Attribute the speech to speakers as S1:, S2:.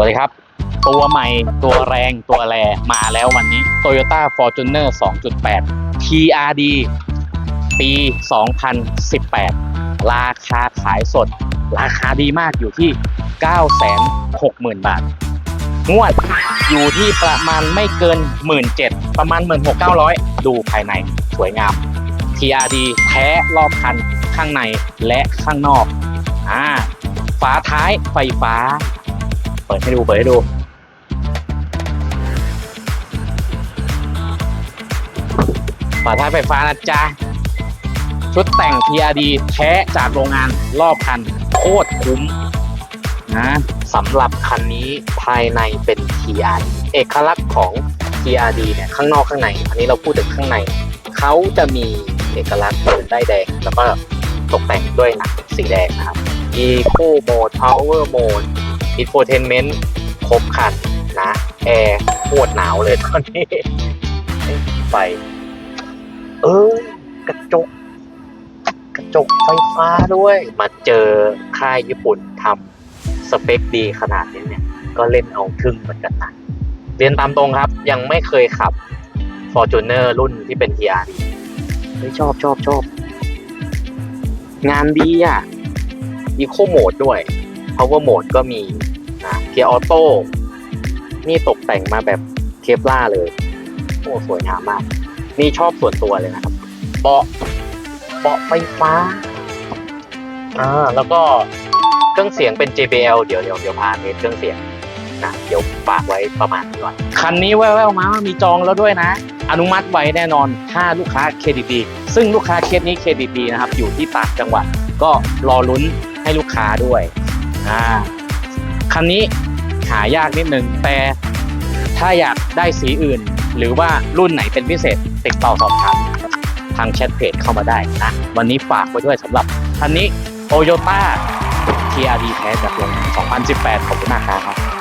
S1: สวัสดีครับ ตัวใหม่ตัวแรงตัวแรมาแล้ววันนี้ Toyota Fortuner 2.8 TRD ปี 2018 ราคาขายสด ราคาดีมากอยู่ที่ 960,000 บาท งวดอยู่ที่ประมาณไม่เกิน 17,000 ประมาณ 16,900 ดูภายในสวยงาม TRD แท้รอบคันข้างในและข้างนอก อ่า ฝาท้ายไฟฟ้า เปิดให้ดูเปิดให้ดูฝาท้ายไฟฟ้านะจ๊ะ ชุดแต่ง TRD แท้จากโรงงานรอบคัน โคตรคุ้มนะสำหรับคันนี้ภายในเป็น TRD เอกลักษณ์ของ TRD เนี่ยข้างนอกข้างใน อันนี้เราพูดถึงข้างใน เขาจะมีเอกลักษณ์เป็นได้แดง แล้วก็ตกแต่งด้วยหนังสีแดงนะครับ Eco Mode Power Mode Infotainment ครบคันนะแอร์โคตรหนาวเลยตอนนี้ไฟเออกระจก กระจกไฟฟ้าด้วย มาเจอค่ายญี่ปุ่นทำสเปคดีขนาดนี้เนี่ย ก็เล่นเอาทึ่งเหมือนกันนะเรียนตามตรงครับยังไม่เคยขับ Fortuner รุ่นที่เป็น TRD เฮ้ยชอบชอบชอบ งานดีอะ Eco Mode ด้วย Power Mode ก็มี กียร์ออโต้นี่ตกแต่งมาแบบเคปล่าเลยโอ้สวยงามมาก นี่ชอบส่วนตัวเลยนะครับเบาะเบาะไฟฟ้าอ่าแล้วก็เครื่องเสียงเป็น JBL เดี๋ยวเดี๋ยวเดี๋ยวพาเทสเครื่องเสียงนะเดี๋ยวฝากไว้ประมาณนี้ก่อนคันนี้แว่วๆมาว่ามีจองแล้วด้วยนะ อนุมัติไว้แน่นอนถ้าลูกค้าเครดิตดีซึ่งลูกค้าเคสนี้เครดิตดีนะครับ อยู่ที่ต่างจังหวัดก็รอลุ้นให้ลูกค้าด้วยอ่าคันนี้ หายากนิดนึง แต่ถ้าอยากได้สีอื่น หรือว่ารุ่นไหนเป็นพิเศษ ติดต่อสอบถามทางแชทเพจเข้ามาได้นะ วันนี้ฝากไว้ด้วยสำหรับคันนี้โ o y o t a TRD แท้จากลง2018 ขอบคุณมากครับ